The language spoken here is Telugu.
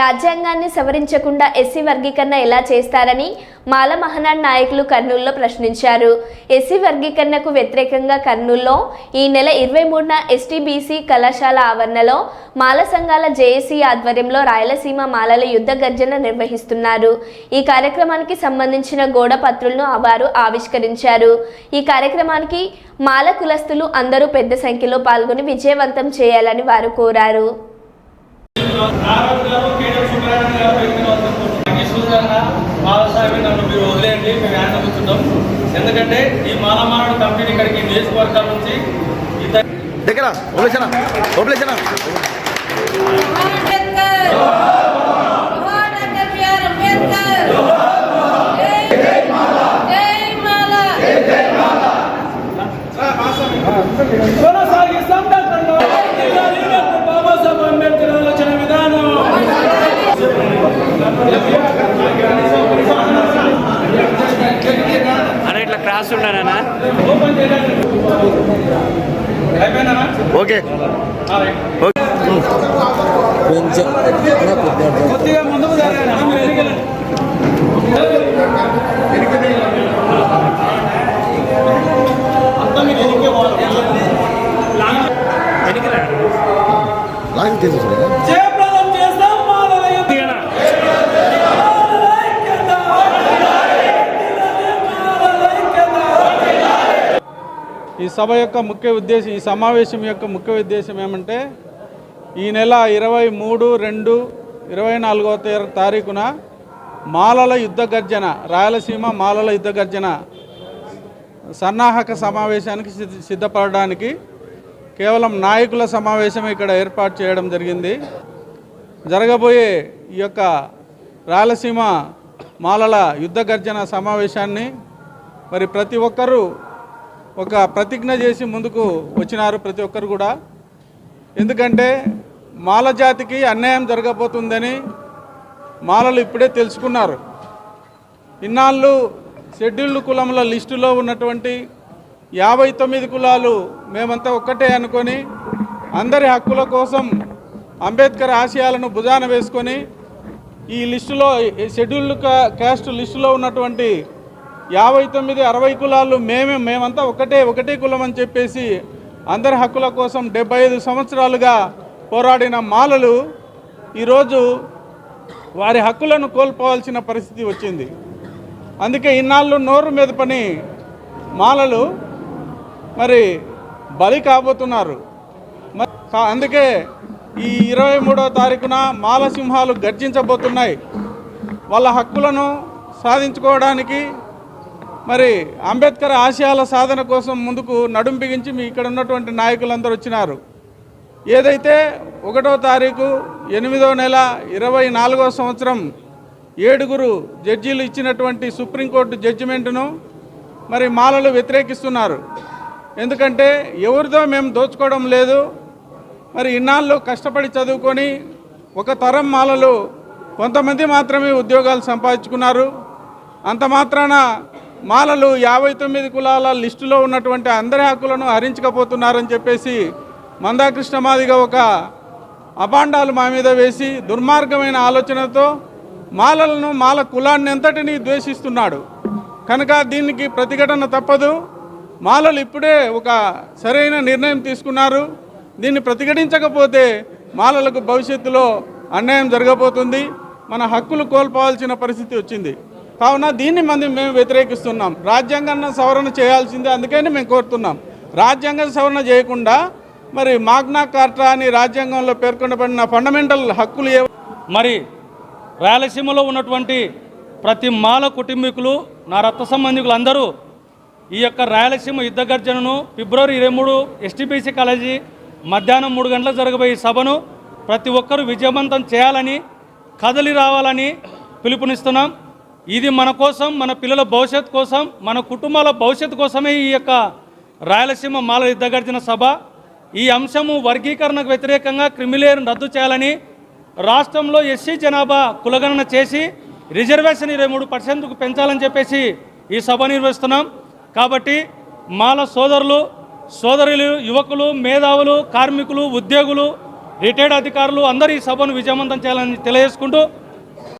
రాజ్యాంగాన్ని సవరించకుండా ఎస్సీ వర్గీకరణ ఎలా చేస్తారని మాల మహనాడ్ నాయకులు కర్నూలులో ప్రశ్నించారు. ఎస్సీ వర్గీకరణకు వ్యతిరేకంగా కర్నూలులో ఈ నెల ఇరవై మూడున ఎస్టీబీసీ కళాశాల ఆవరణలో మాల సంఘాల జేఏసీ ఆధ్వర్యంలో రాయలసీమ మాలల యుద్ధ గర్జన నిర్వహిస్తున్నారు. ఈ కార్యక్రమానికి సంబంధించిన గోడ పత్రులను వారు ఆవిష్కరించారు. ఈ కార్యక్రమానికి మాల కులస్తులు అందరూ పెద్ద సంఖ్యలో పాల్గొని విజయవంతం చేయాలని వారు కోరారు. నన్ను మీరు వదిలేయండి మేము ఆయన కూర్చుంటాం ఎందుకంటే ఈ మానమానవుడు కంపెనీ ఇక్కడికి నియోజకవర్గాల నుంచి దగ్గర ఓపెలేసనా ఓపెలేసనా క్రాస్ ఉండనా ఓపెన్ చేయండి అయిపోయిందా ఓకే ఓకే కొంచెం అన్న కొద్దిగా కొద్దిగా ముందుకు జరగండి మీరు ఎన్నికలు అంతా మీరు ఎన్నికే లాంగ్ తీసుకుంటా ఈ సభ యొక్క ముఖ్య ఉద్దేశం ఈ సమావేశం యొక్క ముఖ్య ఉద్దేశం ఏమంటే ఈ నెల ఇరవై మూడు రెండు ఇరవై నాలుగవ తారీఖున మాలల యుద్ధ గర్జన రాయలసీమ మాలల యుద్ధ గర్జన సన్నాహక సమావేశానికి సిద్ధపడడానికి కేవలం నాయకుల సమావేశం ఇక్కడ ఏర్పాటు చేయడం జరిగింది. జరగబోయే ఈ యొక్క రాయలసీమ మాలల యుద్ధ గర్జన సమావేశాన్ని మరి ప్రతి ఒక్కరూ ఒక ప్రతిజ్ఞ చేసి ముందుకు వచ్చినారు ప్రతి ఒక్కరు కూడా. ఎందుకంటే మాల జాతికి అన్యాయం జరగబోతుందని మాలలు ఇప్పుడే తెలుసుకున్నారు. ఇన్నాళ్ళు షెడ్యూల్డ్ కులముల లిస్టులో ఉన్నటువంటి యాభై తొమ్మిది కులాలు మేమంతా ఒక్కటే అనుకొని అందరి హక్కుల కోసం అంబేద్కర్ ఆశయాలను భుజాన వేసుకొని ఈ లిస్టులో షెడ్యూల్డ్ కా- క్యాస్ట్ లిస్టులో ఉన్నటువంటి యాభై తొమ్మిది అరవై కులాలు మేమే మేమంతా ఒకటే ఒకటే కులం అని చెప్పేసి అందరి హక్కుల కోసం డెబ్బై ఐదు సంవత్సరాలుగా పోరాడిన మాలలు ఈరోజు వారి హక్కులను కోల్పోవాల్సిన పరిస్థితి వచ్చింది. అందుకే ఇన్నాళ్ళు నోరు మీద పని మాలలు మరి బలి కాబోతున్నారు. అందుకే ఈ ఇరవై మూడవ తారీఖున మాలసింహాలు గర్జించబోతున్నాయి. వాళ్ళ హక్కులను సాధించుకోవడానికి మరి అంబేద్కర్ ఆశయాల సాధన కోసం ముందుకు నడుం బిగించి మీ ఇక్కడ ఉన్నటువంటి నాయకులందరూ వచ్చినారు. ఏదైతే ఒకటో తారీఖు ఎనిమిదో నెల ఇరవై నాలుగో సంవత్సరం ఏడుగురు జడ్జీలు ఇచ్చినటువంటి సుప్రీంకోర్టు జడ్జిమెంటును మరి మాలలు వ్యతిరేకిస్తున్నారు. ఎందుకంటే ఎవరిదో మేము దోచుకోవడం లేదు. మరి ఇన్నాళ్ళు కష్టపడి చదువుకొని ఒక తరం మాలలు కొంతమంది మాత్రమే ఉద్యోగాలు సంపాదించుకున్నారు. అంత మాత్రాన మాలలు యాభై తొమ్మిది కులాల లిస్టులో ఉన్నటువంటి అందరి హక్కులను హరించకపోతున్నారని చెప్పేసి మందాకృష్ణ మాదిగా ఒక అపాండాలు మా మీద వేసి దుర్మార్గమైన ఆలోచనతో మాలలను మాల కులాన్ని ఎంతటినీ ద్వేషిస్తున్నాడు. కనుక దీనికి ప్రతిఘటన తప్పదు. మాలలు ఇప్పుడే ఒక సరైన నిర్ణయం తీసుకున్నారు. దీన్ని ప్రతిఘటించకపోతే మాలలకు భవిష్యత్తులో అన్యాయం జరగబోతుంది. మన హక్కులు కోల్పోవాల్సిన పరిస్థితి వచ్చింది. కావున దీన్ని మంది మేము వ్యతిరేకిస్తున్నాం. రాజ్యాంగాన్ని సవరణ చేయాల్సిందే అందుకని మేము కోరుతున్నాం. రాజ్యాంగ సవరణ చేయకుండా మరి మాగ్నా కార్టా అని రాజ్యాంగంలో పేర్కొనబడిన ఫండమెంటల్ హక్కులు ఏ మరి రాయలసీమలో ఉన్నటువంటి ప్రతి మాల కుటుంబీకులు నా రక్త సంబంధికులు అందరూ ఈ యొక్క రాయలసీమ యుద్ధ గర్జనను ఫిబ్రవరి ఇరవై మూడు ఎస్టీపీసీ కాలేజీ మధ్యాహ్నం మూడు గంటలకు జరగబోయే సభను ప్రతి ఒక్కరూ విజయవంతం చేయాలని కదలి రావాలని పిలుపునిస్తున్నాం. ఇది మన కోసం మన పిల్లల భవిష్యత్తు కోసం మన కుటుంబాల భవిష్యత్తు కోసమే ఈ యొక్క రాయలసీమ మాల యుద్ధగర్జన సభ. ఈ అంశము వర్గీకరణకు వ్యతిరేకంగా క్రిమిలేయర్ను రద్దు చేయాలని రాష్ట్రంలో ఎస్సీ జనాభా కులగణన చేసి రిజర్వేషన్ ఇరవై మూడు పర్సెంట్కు పెంచాలని చెప్పేసి ఈ సభ నిర్వహిస్తున్నాం. కాబట్టి మాల సోదరులు సోదరులు యువకులు మేధావులు కార్మికులు ఉద్యోగులు రిటైర్డ్ అధికారులు అందరూ ఈ సభను విజయవంతం చేయాలని తెలియజేసుకుంటూ